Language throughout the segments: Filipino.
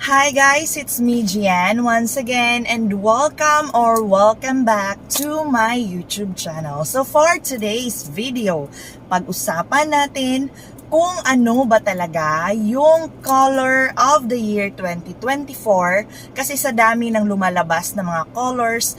Hi guys, it's me Gian once again and welcome or welcome back to my YouTube channel. So for today's video, pag-usapan natin kung ano ba talaga yung color of the year 2024 kasi sa dami ng lumalabas na mga colors,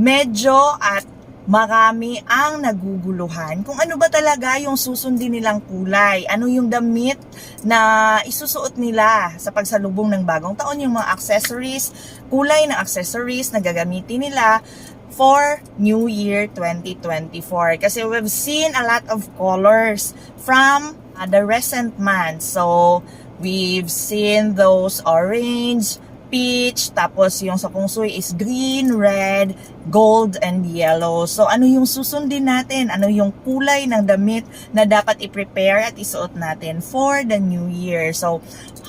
medyo at marami ang naguguluhan kung ano ba talaga yung susundin nilang kulay, ano yung damit na isusuot nila sa pagsalubong ng bagong taon, yung mga accessories, kulay ng accessories na gagamitin nila for New Year 2024. Kasi we've seen a lot of colors from uh, the recent months. So, we've seen those orange, peach, tapos yung sa kung suy is green, red, gold, and yellow. So, ano yung susundin natin? Ano yung kulay ng damit na dapat i-prepare at isuot natin for the new year? So,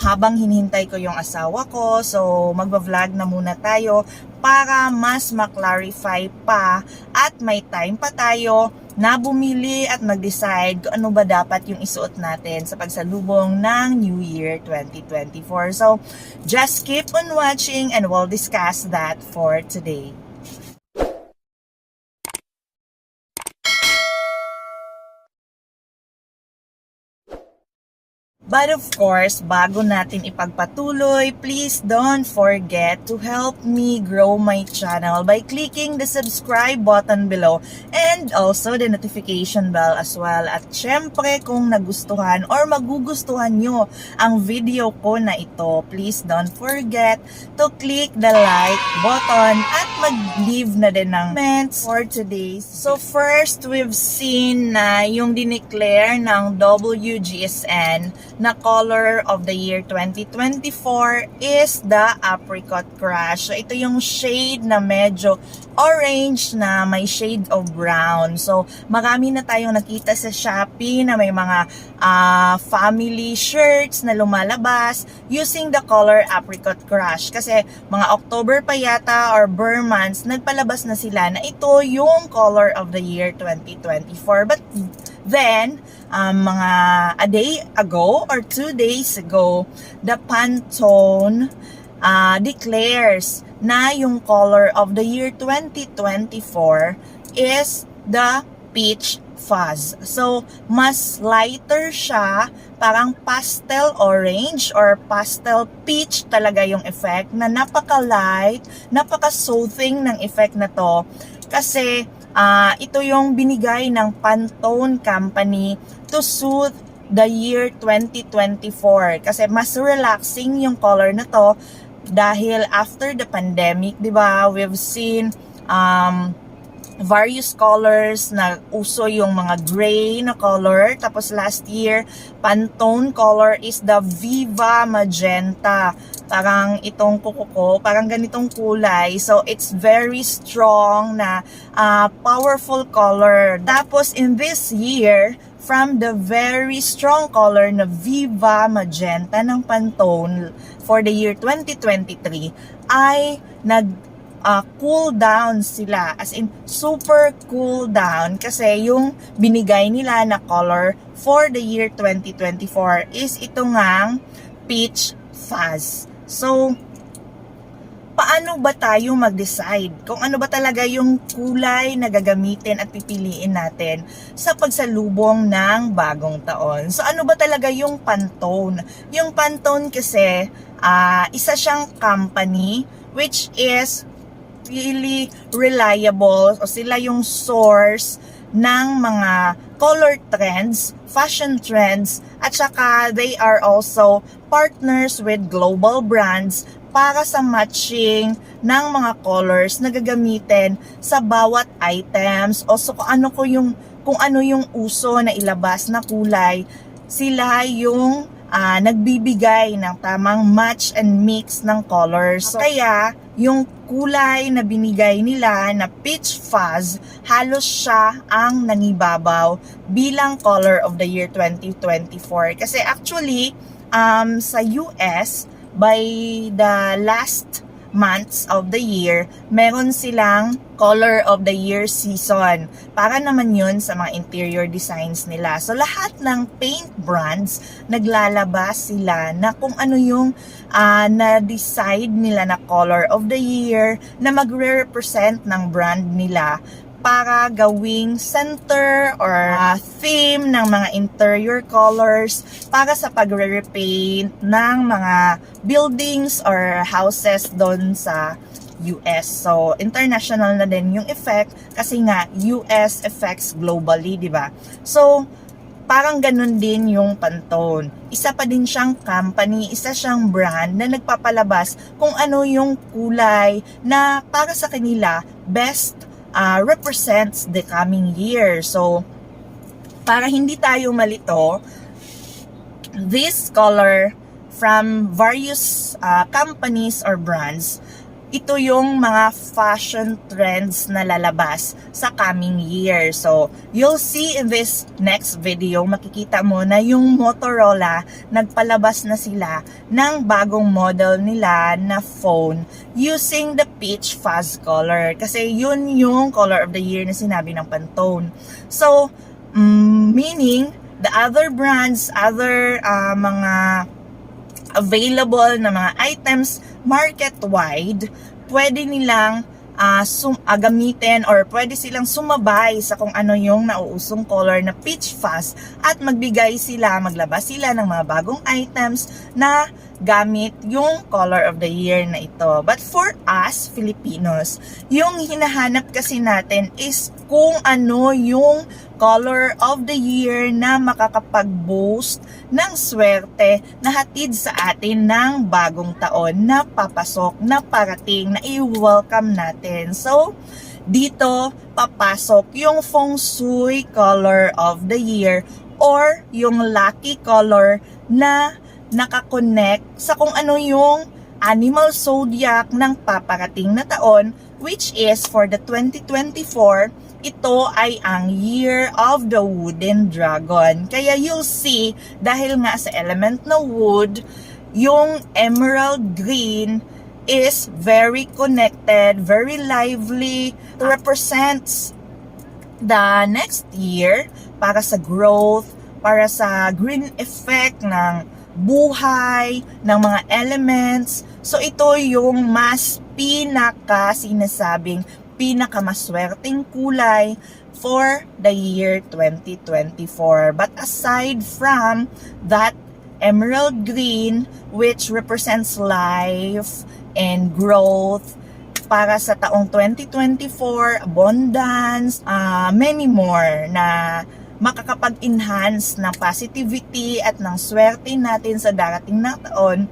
habang hinihintay ko yung asawa ko, so magba-vlog na muna tayo para mas ma-clarify pa at may time pa tayo na bumili at mag-decide kung ano ba dapat yung isuot natin sa pagsalubong ng New Year 2024. So, just keep on watching and we'll discuss that for today. But of course, bago natin ipagpatuloy, please don't forget to help me grow my channel by clicking the subscribe button below and also the notification bell as well. At syempre, kung nagustuhan or magugustuhan nyo ang video ko na ito, please don't forget to click the like button at mag-leave na din ng comments for today's. So first, we've seen na yung dineclare ng WGSN na color of the year 2024 is the apricot crush. So, ito yung shade na medyo orange na may shade of brown. So, marami na tayong nakita sa Shopee na may mga ah, family shirts na lumalabas using the color apricot crush. Kasi mga October pa yata or Burr months, nagpalabas na sila na ito yung color of the year 2024. But then, um, mga a day ago or two days ago, the Pantone uh, declares na yung color of the year 2024 is the peach fuzz. So, mas lighter siya, parang pastel orange or pastel peach talaga yung effect na napaka-light, napaka-soothing ng effect na to. Kasi, ah, ito yung binigay ng Pantone Company to soothe the year 2024 kasi mas relaxing yung color na to dahil after the pandemic, 'di ba? We've seen um various colors na uso yung mga gray na color. Tapos last year, Pantone color is the Viva Magenta. Parang itong kuko ko, parang ganitong kulay. So, it's very strong na uh, powerful color. Tapos in this year, from the very strong color na Viva Magenta ng Pantone for the year 2023 ay nag uh, cool down sila. As in, super cool down kasi yung binigay nila na color for the year 2024 is ito ngang peach fuzz. So, paano ba tayo mag-decide kung ano ba talaga yung kulay na gagamitin at pipiliin natin sa pagsalubong ng bagong taon. So ano ba talaga yung Pantone? Yung Pantone kasi ah, isa siyang company which is really reliable o sila yung source ng mga color trends, fashion trends, at saka they are also partners with global brands para sa matching ng mga colors na gagamitin sa bawat items o so kung ano ko yung kung ano yung uso na ilabas na kulay sila yung ah, nagbibigay ng tamang match and mix ng colors. So, kaya, yung kulay na binigay nila na peach fuzz, halos siya ang nangibabaw bilang color of the year 2024. Kasi actually, um, sa US, by the last months of the year, meron silang color of the year season. Para naman yun sa mga interior designs nila. So lahat ng paint brands, naglalabas sila na kung ano yung ah, na-decide nila na color of the year na magre-represent ng brand nila para gawing center or ah, theme ng mga interior colors para sa pagre-repaint ng mga buildings or houses doon sa US. So, international na din yung effect kasi nga US affects globally, di ba? So, parang ganun din yung Pantone. Isa pa din siyang company, isa siyang brand na nagpapalabas kung ano yung kulay na para sa kanila best uh, represents the coming year. So, para hindi tayo malito, this color from various uh, companies or brands, ito yung mga fashion trends na lalabas sa coming year. So, you'll see in this next video, makikita mo na yung Motorola, nagpalabas na sila ng bagong model nila na phone using the peach fuzz color. Kasi yun yung color of the year na sinabi ng Pantone. So, mm, meaning, the other brands, other uh, mga available na mga items market-wide, pwede nilang ah, sum- ah, gamitin or pwede silang sumabay sa kung ano yung nauusong color na peach fuzz at magbigay sila, maglabas sila ng mga bagong items na gamit yung color of the year na ito. But for us, Filipinos, yung hinahanap kasi natin is kung ano yung color of the year na makakapag-boost ng swerte na hatid sa atin ng bagong taon na papasok, na parating, na i-welcome natin. So, dito papasok yung feng shui color of the year or yung lucky color na nakakonect sa kung ano yung animal zodiac ng paparating na taon which is for the 2024 ito ay ang year of the wooden dragon. Kaya you'll see dahil nga sa element na wood yung emerald green is very connected very lively represents the next year para sa growth para sa green effect ng buhay, ng mga elements. So ito yung mas pinaka sinasabing pinakamaswerteng kulay for the year 2024. But aside from that emerald green which represents life and growth para sa taong 2024, abundance, uh, many more na makakapag-enhance ng positivity at ng swerte natin sa darating na taon,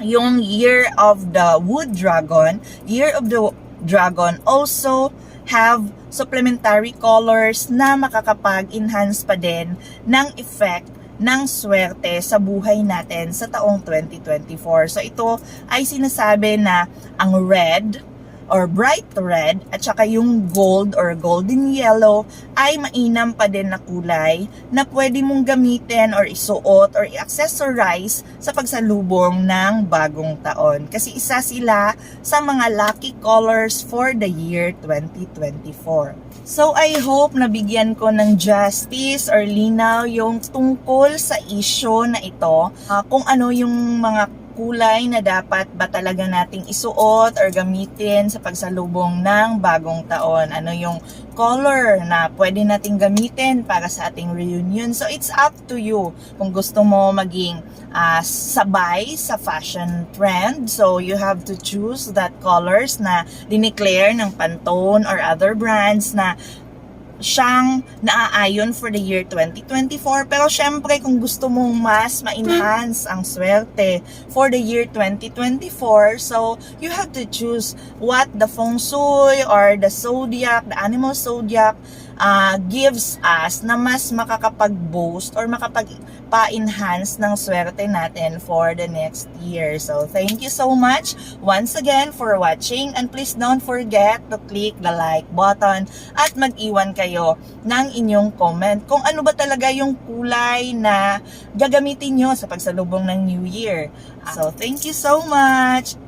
yung Year of the Wood Dragon, Year of the Dragon also have supplementary colors na makakapag-enhance pa din ng effect ng swerte sa buhay natin sa taong 2024. So ito ay sinasabi na ang red or bright red at saka yung gold or golden yellow ay mainam pa din na kulay na pwede mong gamitin or isuot or i-accessorize sa pagsalubong ng bagong taon. Kasi isa sila sa mga lucky colors for the year 2024. So I hope nabigyan ko ng justice or linaw yung tungkol sa issue na ito. Ah, kung ano yung mga kulay na dapat ba talaga nating isuot or gamitin sa pagsalubong ng bagong taon. Ano yung color na pwede nating gamitin para sa ating reunion. So it's up to you kung gusto mo maging ah, sabay sa fashion trend. So you have to choose that colors na dineclare ng Pantone or other brands na siyang naaayon for the year 2024. Pero syempre, kung gusto mong mas ma-enhance ang swerte for the year 2024, so you have to choose what the feng shui or the zodiac, the animal zodiac uh, gives us na mas makakapag-boost or makapag-pa-enhance ng swerte natin for the next year. So, thank you so much once again for watching and please don't forget to click the like button at mag-iwan kayo ng inyong comment kung ano ba talaga yung kulay na gagamitin nyo sa pagsalubong ng New Year. So, thank you so much!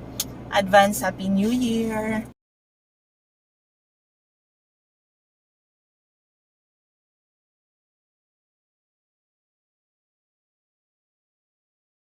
Advance Happy New Year!